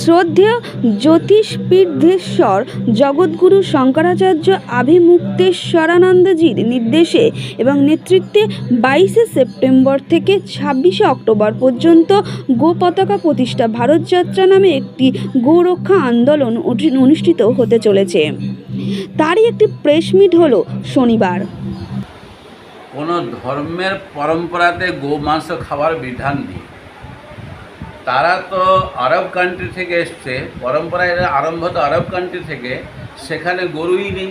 শ্রদ্ধেয় জ্যোতিষপীঠেশ্বর জগৎগুরু শঙ্করাচার্য আভিমুক্তেশ্বরানন্দজির নির্দেশে এবং নেতৃত্বে বাইশে সেপ্টেম্বর থেকে ছাব্বিশে অক্টোবর পর্যন্ত গো পতাকা প্রতিষ্ঠা ভারত যাত্রা নামে একটি গোরক্ষা আন্দোলন অনুষ্ঠিত হতে চলেছে। তারই একটি প্রেস মিট হলো শনিবার। কোনো ধর্মের পরম্পরাতে গোমাংস খাওয়ার বিধান নেই। তারা তো আরব কান্ট্রি থেকে এসছে, পরম্পরায় এরা আরম্ভ তো আরব কান্ট্রি থেকে, সেখানে গরুই নেই।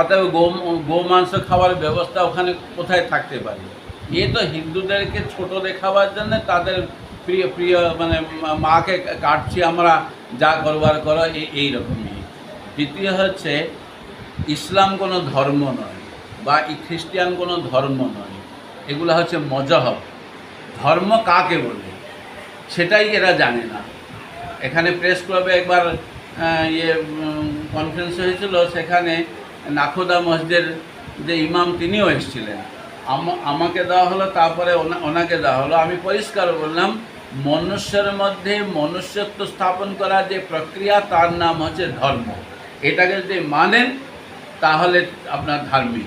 অতএব গো গোমাংস খাওয়ার ব্যবস্থা ওখানে কোথায় থাকতে পারে? এ তো হিন্দুদেরকে ছোট দেখাবার জন্য তাদের প্রিয় প্রিয় মানে মাকে কাটছি আমরা, যা করবার করো এই এইরকমই দ্বিতীয় হচ্ছে, ইসলাম কোনো ধর্ম নয় বা খ্রিস্টিয়ান কোনো ধর্ম নয়। এগুলো হচ্ছে মজহব। ধর্ম কাকে বলে? সেটাই এরা জানে না। এখানে প্রেস ক্লাবে একবার ইয়ে কনফারেন্স হয়েছিল, সেখানে নাখোদা মসজিদের যে ইমাম তিনিও এসেছিলেন। আমাকে দেওয়া হলো, তারপরে ওনা- ওনাকে দেওয়া হলো। আমি পরিষ্কার বললাম, মনুষ্যের মধ্যে মনুষ্যত্ব স্থাপন করার যে প্রক্রিয়া, তার নাম হচ্ছে ধর্ম। এটাকে যদি মানেন, তাহলে আপনার ধার্মিক।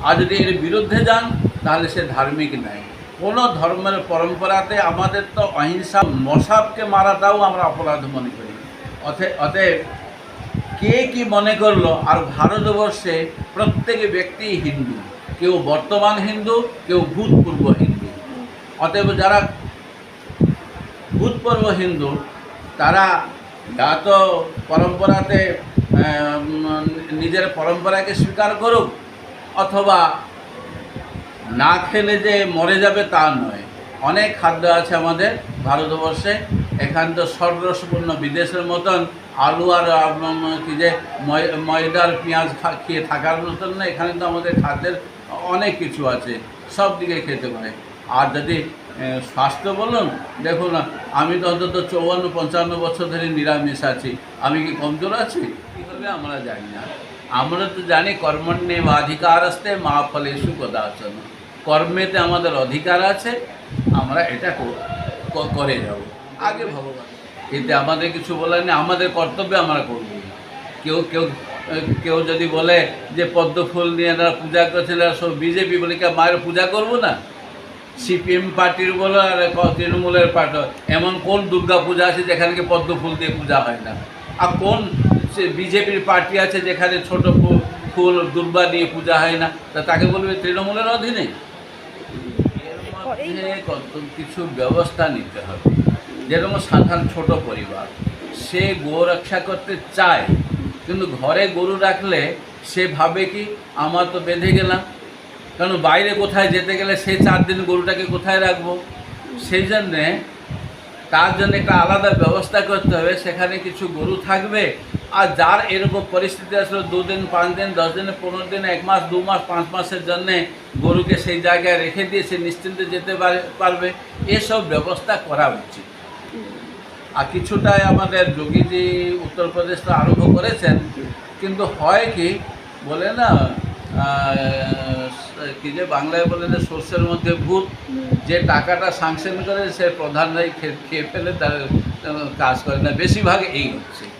আর যদি এর বিরুদ্ধে যান, তাহলে সে ধার্মিক নয়। কোনো ধর্মের পরম্পরাতে আমাদের তো অহিংসা মশাবকে মারাটাও আমরা অপরাধ মনে করি। অতএ অতএব কে কি মনে করল, আর ভারতবর্ষে প্রত্যেক ব্যক্তি হিন্দু, কেউ বর্তমান হিন্দু, কেউ ভূতপূর্ব হিন্দু। অতএব যারা ভূতপূর্ব হিন্দু, তারা যা তো পরম্পরাতে নিজের পরম্পরাকে স্বীকার করুক, অথবা না খেলে যে মরে যাবে তা নয়। অনেক খাদ্য আছে আমাদের ভারতবর্ষে। এখান তো সর্বরসপূর্ণ বিদেশের মতন আলু আর কি যে ময়- ময়দার পেঁয়াজ খেয়ে থাকার মতন না, এখানে তো আমাদের খাদ্যের অনেক কিছু আছে, সব দিকে খেতে পারে। আর যদি স্বাস্থ্য বলুন, দেখুন, আমি তো অন্তত চৌয়ান্ন, পঞ্চান্ন বছর ধরে নিরামিষ আছি। আমি কি কমজোর আছি? কী আমরা জানি না। আমরা তো জানি কর্মণ্যে অধিকার আসতে মা ফলেশু কদাচন কর্মেতে আমাদের অধিকার আছে, আমরা এটা করে যাব। আগে ভগবান। এতে আমাদের কিছু বলার নেই, আমাদের কর্তব্য আমরা করব। কেউ কেউ কেউ যদি বলে যে পদ্ম ফুল নিয়ে এরা পূজা করছেন এরা সব বিজেপি বলে কি মায়ের পূজা করব না? সিপিএম পার্টির বলো আর তৃণমূলের পার্টি। এমন কোন দুর্গা পূজা আছে যেখানে পদ্ম ফুল দিয়ে পূজা হয় না? আর কোন বিজেপির পার্টি আছে যেখানে ছোট ফুল দুর্বা নিয়ে পূজা হয় না তা তাকে বলবে তৃণমূলের অধীনে? কত কিছু ব্যবস্থা নিতে হবে। যেরকম সাধারণ ছোট পরিবার সে গো রক্ষা করতে চায় কিন্তু ঘরে গরু রাখলে সে ভাবে কি আমার তো বেঁধে গেলাম। কারণ বাইরে কোথায় যেতে গেলে সে চার দিন গরুটাকে কোথায় রাখব? সেই জন্যে তার জন্য একটা আলাদা ব্যবস্থা করতে হবে। সেখানে কিছু গরু থাকবে আর যার এরকম পরিস্থিতি আসলে দুদিন পাঁচ দিন, দশ দিন, পনেরো দিন, এক মাস, দু মাস, পাঁচ মাসের জন্যে গরুকে সেই জায়গায় রেখে দিয়ে সে নিশ্চিন্তে যেতে পারে- পারবে, এসব ব্যবস্থা করা উচিত। আর কিছুটাই আমাদের যোগীজি উত্তরপ্রদেশ তো আরম্ভ করেছেন, কিন্তু হয় কি বলে না কি যে বাংলায় বলে যে শস্যের মধ্যে ভূত, যে টাকাটা সাংশন করে সে প্রধানরাই খেয়ে ফেলে তার কাজ করে না, বেশিরভাগ এই হচ্ছে।